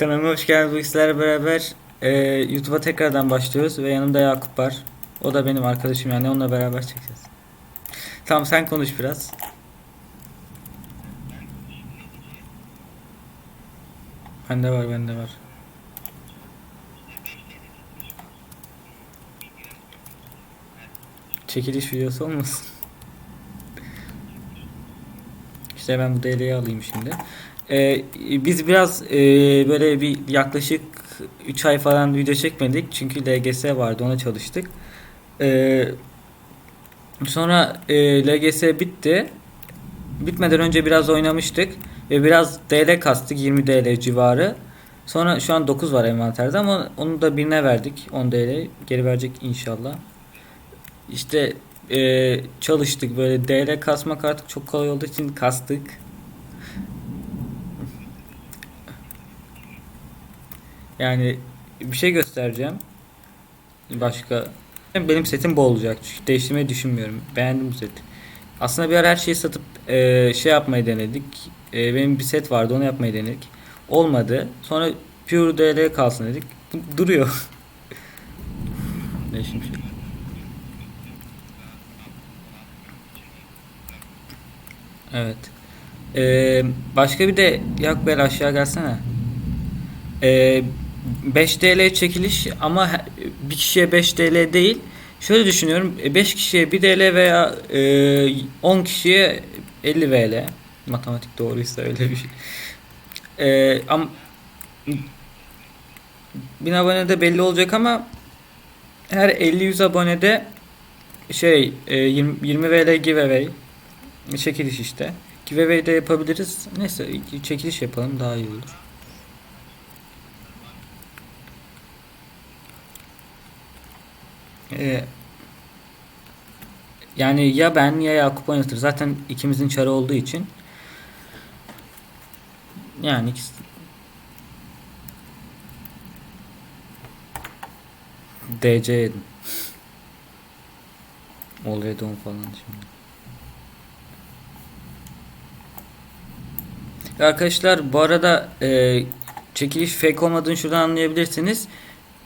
Kanalıma hoş geldiniz. Bu sizlerle beraber e, YouTube'a tekrardan başlıyoruz ve yanımda Yakup var. O da benim arkadaşım yani onunla beraber çekeceğiz. Tamam sen konuş biraz. Bende var bende var. Çekiliş videosu olmasın? İşte ben bu DL'yi alayım şimdi. Ee, biz biraz e, böyle bir yaklaşık 3 ay falan video çekmedik. Çünkü LGS vardı ona çalıştık. Ee, sonra e, LGS bitti. Bitmeden önce biraz oynamıştık. Ve biraz DL kastık 20 DL civarı. Sonra şu an 9 var envanterde ama onu da birine verdik 10 DL. Geri verecek inşallah. İşte e, çalıştık böyle DL kasmak artık çok kolay olduğu için kastık. Yani bir şey göstereceğim. Başka. Benim setim bu olacak. Değiştirmeyi düşünmüyorum. Beğendim bu seti. Aslında bir ara her şeyi satıp e, şey yapmayı denedik. E, benim bir set vardı onu yapmayı denedik. Olmadı. Sonra Pure DL kalsın dedik. Du- Duruyor. ne şimdi şey. Evet. Ee, başka bir de Yak Bel aşağı gelsene. Ee, 5 TL çekiliş ama bir kişiye 5 TL değil. Şöyle düşünüyorum. 5 kişiye 1 TL veya e, 10 kişiye 50 VL. Matematik doğruysa öyle bir şey. Ee, ama 1000 abonede belli olacak ama her 50-100 abonede şey e, 20, 20 VL giveaway çekiliş işte. Giveaway de yapabiliriz. Neyse çekiliş yapalım daha iyi olur. Ee, yani ya ben ya Yakup oynatır. Zaten ikimizin çarı olduğu için. Yani ikisi... DC yedim. Olaya don falan şimdi. Arkadaşlar bu arada e, çekiliş fake olmadığını şuradan anlayabilirsiniz.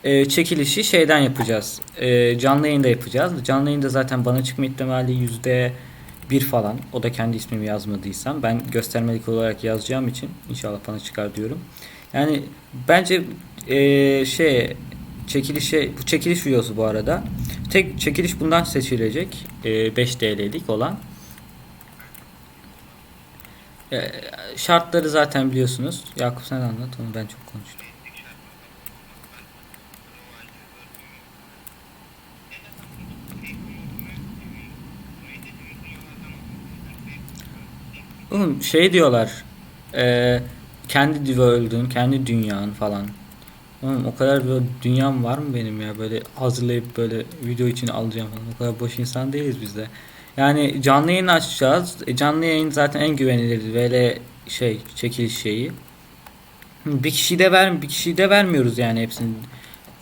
E, çekilişi şeyden yapacağız. E, canlı yayında yapacağız. Canlı yayında zaten bana çıkma ihtimali yüzde bir falan. O da kendi ismimi yazmadıysam. Ben göstermelik olarak yazacağım için inşallah bana çıkar diyorum. Yani bence e, şey çekilişe bu çekiliş videosu bu arada. Tek çekiliş bundan seçilecek. E, 5 TL'lik olan. E, şartları zaten biliyorsunuz. Yakup sen anlat onu ben çok konuştum. Oğlum şey diyorlar. E, kendi world'ün, kendi dünyanın falan. Oğlum o kadar bir dünyam var mı benim ya böyle hazırlayıp böyle video için alacağım falan. O kadar boş insan değiliz biz de. Yani canlı yayın açacağız. E, canlı yayın zaten en güvenilir böyle şey çekiliş şeyi. Bir kişiyi de ver bir kişiyi de vermiyoruz yani hepsini.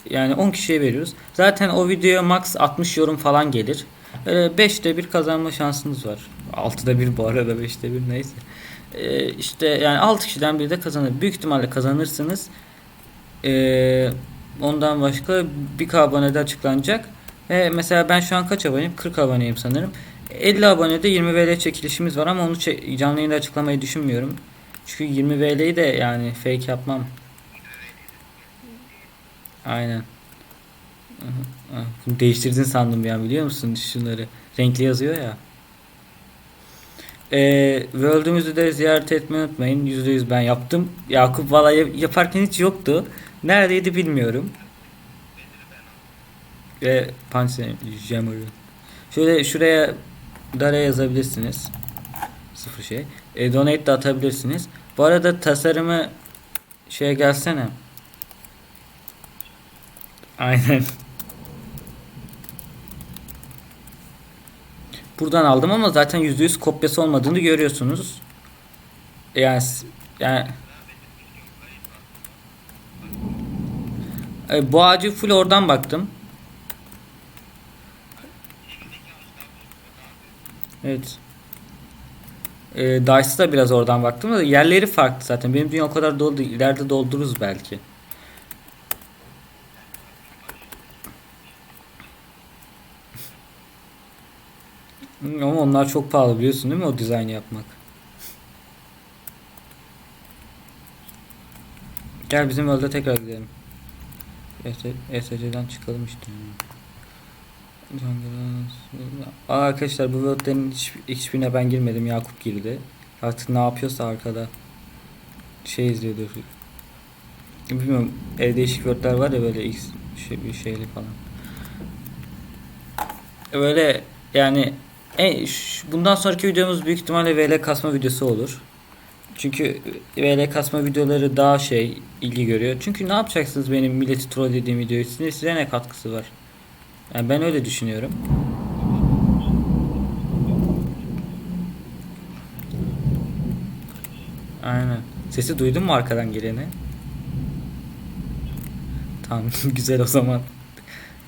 Yani 10 kişiye veriyoruz. Zaten o videoya max 60 yorum falan gelir. Böyle 5'te bir kazanma şansınız var. 6'da bir bu arada 5'te bir neyse. Ee, işte yani 6 kişiden biri de kazanır. Büyük ihtimalle kazanırsınız. Ee, ondan başka bir abonede açıklanacak. Ve mesela ben şu an kaç aboneyim? 40 aboneyim sanırım. 50 abonede 20 VL çekilişimiz var ama onu canlı yayında açıklamayı düşünmüyorum. Çünkü 20 VL'yi de yani fake yapmam. Aynen. Bunu değiştirdin sandım ya biliyor musun şunları. Renkli yazıyor ya. Ee, World'ümüzü de ziyaret etmeyi unutmayın. %100 ben yaptım. Yakup valla yap- yaparken hiç yoktu. Neredeydi bilmiyorum. Ve Punch Jammer'ı. Şöyle şuraya dara yazabilirsiniz. Sıfır şey. E, donate de atabilirsiniz. Bu arada tasarımı şeye gelsene. Aynen. Buradan aldım ama zaten %100 kopyası olmadığını görüyorsunuz. Yani yani E, bu ağacı full oradan baktım. Evet. E, Dice'ı da biraz oradan baktım da yerleri farklı zaten. Benim dünya o kadar dolu değil. İleride doldururuz belki. Ama onlar çok pahalı biliyorsun değil mi o dizayn yapmak? Gel bizim yolda tekrar gidelim. ESC'den çıkalım işte. Aa, arkadaşlar bu worldlerin hiç, hiçbirine ben girmedim. Yakup girdi. Artık ne yapıyorsa arkada şey izliyordur. Bilmiyorum. Evde değişik worldler var ya böyle X şey, şeyli falan. Böyle yani şu- bundan sonraki videomuz büyük ihtimalle VL kasma videosu olur. Çünkü VL kasma videoları daha şey ilgi görüyor. Çünkü ne yapacaksınız benim milleti trollediğim videoyu? Size, size ne katkısı var? Yani ben öyle düşünüyorum. Aynen. Sesi duydun mu arkadan geleni? Tamam güzel o zaman.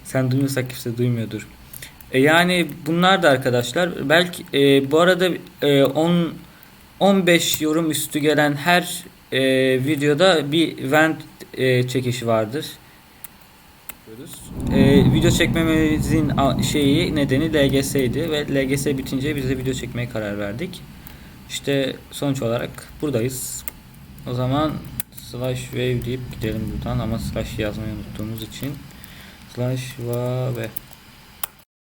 Sen duymuyorsak kimse duymuyordur. E, yani bunlar da arkadaşlar belki e, bu arada e, 10 15 yorum üstü gelen her e, videoda bir event e, çekişi vardır. E, video çekmemizin şeyi nedeni LGS'ydi ve LGS bitince biz de video çekmeye karar verdik. İşte sonuç olarak buradayız. O zaman slash wave deyip gidelim buradan ama slash yazmayı unuttuğumuz için slash wave